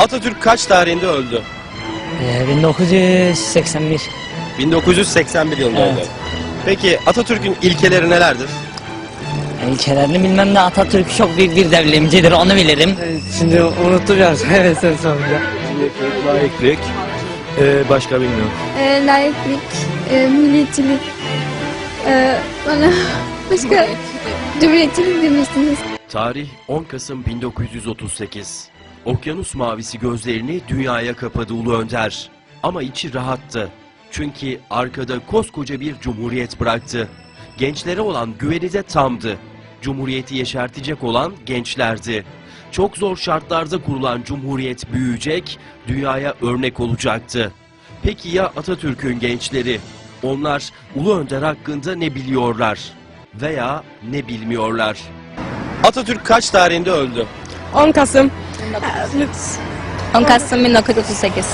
Atatürk kaç tarihinde öldü? Ee, 1981. 1981 yılında Evet. öldü. Peki Atatürk'ün ilkeleri nelerdir? İlkelerini bilmem de Atatürk çok büyük bir devrimcidir onu bilirim. Şimdi unuttum ya. Evet sen sorunca. Layıklık. Ee, başka bilmiyorum. e, layıklık, e, milliyetçilik, e, bana başka cumhuriyetçilik demiştiniz. Tarih 10 Kasım 1938. Okyanus mavisi gözlerini dünyaya kapadı Ulu Önder. Ama içi rahattı. Çünkü arkada koskoca bir cumhuriyet bıraktı. Gençlere olan güveni de tamdı. Cumhuriyeti yeşertecek olan gençlerdi. Çok zor şartlarda kurulan cumhuriyet büyüyecek, dünyaya örnek olacaktı. Peki ya Atatürk'ün gençleri? Onlar Ulu Önder hakkında ne biliyorlar? Veya ne bilmiyorlar? Atatürk kaç tarihinde öldü? 10 Kasım. 10 Kasım 1938.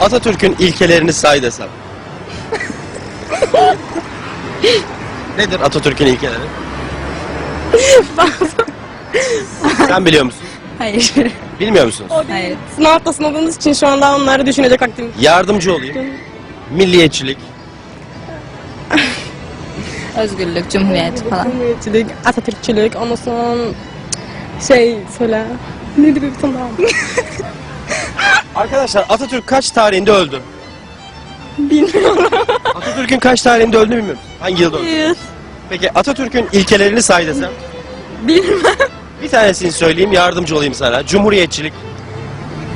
Atatürk'ün ilkelerini say desem. Nedir Atatürk'ün ilkeleri? Sen biliyor musun? Hayır. Bilmiyor musunuz? Hayır. Sınavda sınavımız için şu anda onları düşünecek vaktim. Yardımcı olayım. Milliyetçilik, Özgürlük, cumhuriyet falan. Cumhuriyetçilik, Atatürkçülük, ondan sonra şey söyle. Nedir bir tane daha? Arkadaşlar Atatürk kaç tarihinde öldü? Bilmiyorum. Atatürk'ün kaç tarihinde öldü bilmiyorum. Hangi yılda öldü? Peki Atatürk'ün ilkelerini say desem? Bilmem. Bir tanesini söyleyeyim yardımcı olayım sana. Cumhuriyetçilik,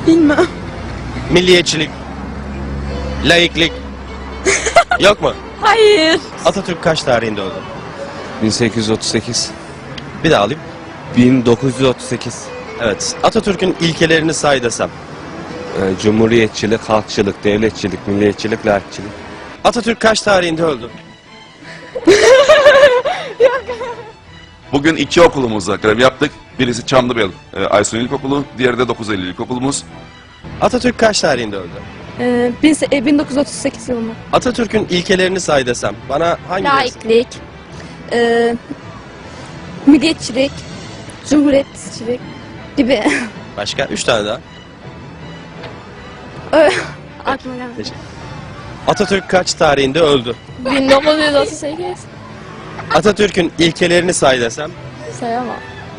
Bilmem. milliyetçilik, laiklik. Yok mu? Hayır. Atatürk kaç tarihinde öldü? 1838. Bir daha alayım. 1938. Evet. Atatürk'ün ilkelerini say desem. Ee, cumhuriyetçilik, halkçılık, devletçilik, milliyetçilik, layıkçılık. Atatürk kaç tarihinde öldü? Bugün iki okulumuzda grev yaptık. Birisi Çamlıbel e, Aysun İlkokulu, diğeri de 9 Eylül İlkokulumuz. Atatürk kaç tarihinde öldü? Ee, biz, e, 1938 yılında. Atatürk'ün ilkelerini say desem. Bana hangi Laiklik, e, milliyetçilik, cumhuriyetçilik gibi. Başka? Üç tane daha. Aklıma gelmedi. Atatürk kaç tarihinde öldü? 1938. Atatürk'ün ilkelerini say desem. Sayamam.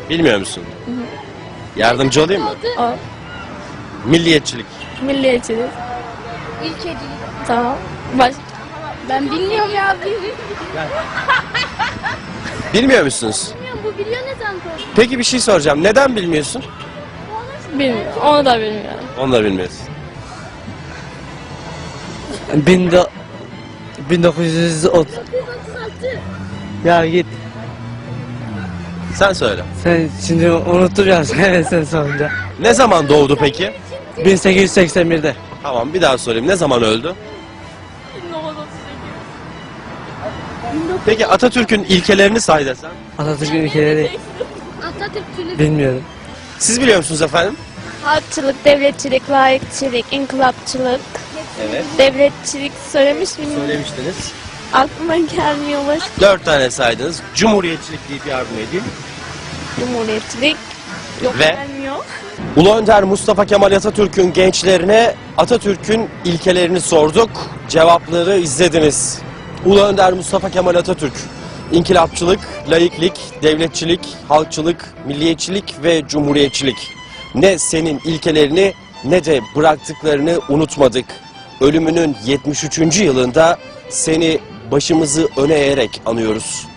Bilmiyor musun? Yardımcı olayım mı? Ol. Milliyetçilik. Milliyetçilik. İlkecilik. Tamam. Baş... Ben bilmiyorum ya. Bilmiyor musunuz? Bu biliyor ne zaman Peki bir şey soracağım. Neden bilmiyorsun? Bilmiyorum. Onu da bilmiyorum. Onu da bilmiyorsun. Bin do... 1930. Ya git. Sen söyle. Sen şimdi ya. Evet sen sorunca. Ne zaman doğdu peki? 1881'de. Tamam bir daha sorayım. Ne zaman öldü? Peki Atatürk'ün ilkelerini say desem. Atatürk'ün ülkeleri Atatürkçülük. bilmiyorum. Siz biliyor musunuz efendim? Halkçılık, devletçilik, layıkçılık, inkılapçılık, Evet. devletçilik söylemiş miyim? Söylemiştiniz. Aklıma gelmiyor baş. Dört tane saydınız. Cumhuriyetçilik deyip yardım edeyim. Cumhuriyetçilik. Yok Ve? gelmiyor. Ulu Önder Mustafa Kemal Atatürk'ün gençlerine Atatürk'ün ilkelerini sorduk. Cevapları izlediniz. Ulu Önder Mustafa Kemal Atatürk, inkılapçılık, laiklik, devletçilik, halkçılık, milliyetçilik ve cumhuriyetçilik. Ne senin ilkelerini ne de bıraktıklarını unutmadık. Ölümünün 73. yılında seni başımızı öne eğerek anıyoruz.